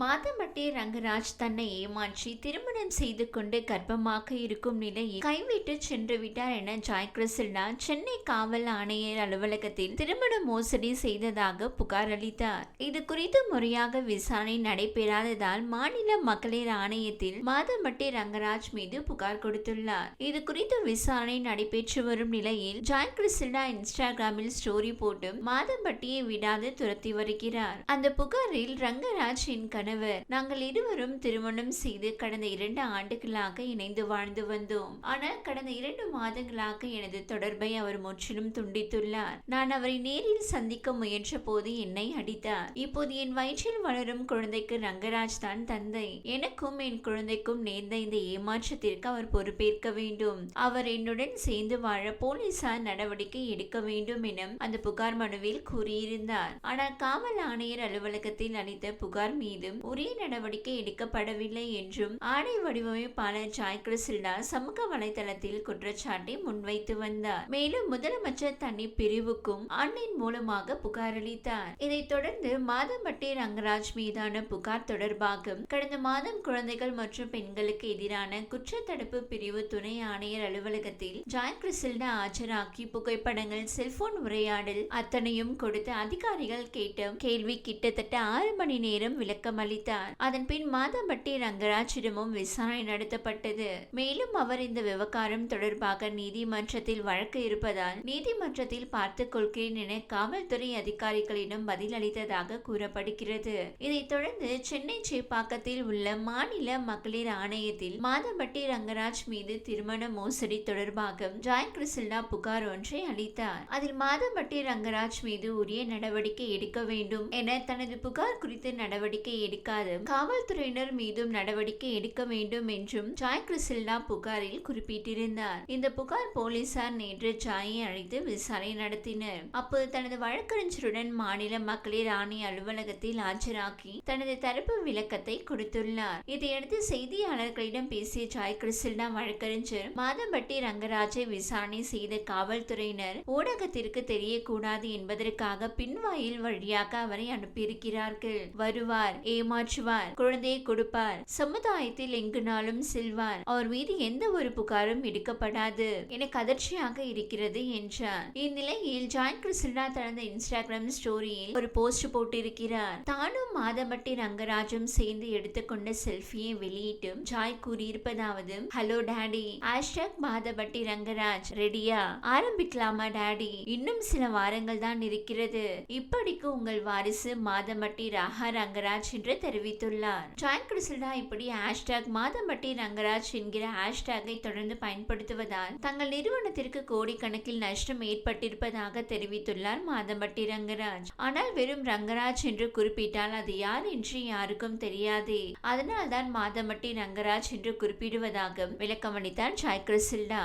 மாதமட்டி ரங்கராஜ் தன்னை ஏமாற்றி திருமணம் செய்து கொண்டு கர்ப்பமாக இருக்கும் நிலையில் கைவிட்டு சென்று விட்டார் என ஜாய் கிறிஸ்டா சென்னை காவல் ஆணையர் அலுவலகத்தில் திருமண மோசடி செய்ததாக புகார் அளித்தார். இது குறித்து முறையாக விசாரணை நடைபெறாததால் மாநில மகளிர் ஆணையத்தில் மாதமட்டி ரங்கராஜ் மீது புகார் கொடுத்துள்ளார். இது குறித்து விசாரணை நடைபெற்று வரும் நிலையில் ஜாய் கிறிஸ்டா இன்ஸ்டாகிராமில் ஸ்டோரி போட்டு மாதம்பட்டியை விடாது துரத்தி வருகிறார். அந்த புகாரில் ரங்கராஜ் என் கணவர். நாங்கள் இருவரும் திருமணம் செய்து கடந்த இரண்டு ஆண்டுகளாக இணைந்து வாழ்ந்து வந்தோம். ஆனால் கடந்த இரண்டு மாதங்களாக எனது தொடர்பை அவர் முற்றிலும் துண்டித்துள்ளார். நான் அவரை நேரில் சந்திக்க முயன்ற போது என்னை அடித்தார். இப்போது என் வயிற்றில் வளரும் குழந்தைக்கு ரங்கராஜ் தான் தந்தை. எனக்கும் என் குழந்தைக்கும் நேர்ந்த இந்த ஏமாற்றத்திற்கு அவர் பொறுப்பேற்க வேண்டும். அவர் என்னுடன் சேர்ந்து வாழ போலீசார் நடவடிக்கை எடுக்க வேண்டும் என அந்த புகார் மனுவில் கூறியிருந்தார். ஆனால் காவல் ஆணையர் அலுவலகத்தில் அளித்த புகார் மீது உரிய நடவடிக்கை எடுக்கப்படவில்லை என்றும் ஆணை வடிவமைப்பாளர் ஜாய் கிறிஸ்டினா சமூக வலைதளத்தில் குற்றச்சாட்டை முன்வைத்து வந்தார். மேலும் முதலமைச்சர் தனி பிரிவுக்கும் ஆன்லைன் மூலமாக புகாரளித்தார் இதைத் தொடர்ந்து மாதம்பட்டி ரங்கராஜ் மீதான புகார் தொடர்பாக கடந்த மாதம் குழந்தைகள் மற்றும் பெண்களுக்கு எதிரான குற்றத்தடுப்பு பிரிவு துணை ஆணையர் அலுவலகத்தில் ஜாய் கிறிஸ்டினா ஆஜராக்கி புகைப்படங்கள் செல்போன் உரையாடல் அத்தனையும் கொடுத்து அதிகாரிகள் கேட்ட கேள்வி கிட்டத்தட்ட ஆறு மணி நேரம் விளக்கம் அளித்தார். அதன் பின் மாதம்பட்டி ரங்கராஜிடமும் விசாரணை நடத்தப்பட்டது. மேலும் அவர் இந்த விவகாரம் தொடர்பாக நீதிமன்றத்தில் வழக்கு இருப்பதால் நீதிமன்றத்தில் பார்த்துக் கொள்கிறேன் என காவல்துறை அதிகாரிகளிடம் பதிலளித்ததாக கூறப்படுகிறது. இதைத் தொடர்ந்து சென்னை சேப்பாக்கத்தில் உள்ள மாநில மகளிர் ஆணையத்தில் மாதம்பட்டி ரங்கராஜ் மீது திருமண மோசடி தொடர்பாக ஜாய் கிறிஸ்டினா புகார் ஒன்றை அளித்தார். அதில் மாதம்பட்டி ரங்கராஜ் மீது உரிய நடவடிக்கை எடுக்க வேண்டும் என தனது புகார் குறித்து நடவடிக்கை எடுக்காது. காவல்துறையினர் மீதும் நடவடிக்கை எடுக்க வேண்டும் என்றும் ஜாய் கிறிஸ்டினா புகாரில் குறிப்பிட்டிருந்தார். இந்த புகார் போலீசார் நேற்று ஜாயை அழைத்து விசாரணை நடத்தினர். அப்போது தனது வழக்கறிஞருடன் மாநில மகளிர் ஆணைய அலுவலகத்தில் ஆஜராக்கி தனது தரப்பு விளக்கத்தை கொடுத்துள்ளார். இதையடுத்து செய்தியாளர்களிடம் பேசிய ஜாய் கிறிஸ்டினா வழக்கறிஞர் மாதம்பட்டி ரங்கராஜை விசாரணை செய்த காவல்துறையினர் ஊடகத்திற்கு தெரியக்கூடாது என்பதற்காக பின்வாயில் வழியாக அவரை அனுப்பியிருக்கிறார்கள். வருவார். ஏமாற்றுவார் குழந்தையை கொடுப்பார் சமுதாயத்தில் எங்குனாலும் செல்வார். அவர் மீது எந்த ஒரு புகாரும் எடுக்கப்படாது. எனக்கு அதிர்ச்சியாக இருக்கிறது என்றார். இந்நிலையில் ஜான் கிறிஸ்டினா தனது இன்ஸ்டாகிராம் ஸ்டோரியில் ஒரு போஸ்ட் போட்டிருக்கிறார். தானும் மாதமட்டி ரங்கராஜும் சேர்ந்து எடுத்துக்கொண்ட செல்ஃபியை வெளியிட்டு Joy கூறியிருப்பதாவது hello daddy hashtag Madhampatty Rangaraj ரெடியா? ஆரம்பிக்கலாமா டாடி? இன்னும் சில வாரங்கள் தான் இருக்கிறது. இப்படிக்கு உங்கள் வாரிசு மாதமட்டி ராகா ரங்கராஜ் என்று தெரிவித்துள்ளார். ஜாய் கிறிஸ்டா இப்படி ஹேஷ்டாக் மாதம்பட்டி ரங்கராஜ் என்கிற ஹேஷ்டாகை தொடர்ந்து பயன்படுத்துவதால் தங்கள் நிறுவனத்திற்கு கோடிக்கணக்கில் நஷ்டம் ஏற்பட்டிருப்பதாக தெரிவித்துள்ளார் மாதம்பட்டி ரங்கராஜ். ஆனால் வெறும் ரங்கராஜ் என்று குறிப்பிட்டால் அது யார் என்று யாருக்கும் தெரியாது. அதனால் தான் ரங்கராஜ் என்று குறிப்பிடுவதாக விளக்கமளித்தார் ஜாய் கிறிஸ்டா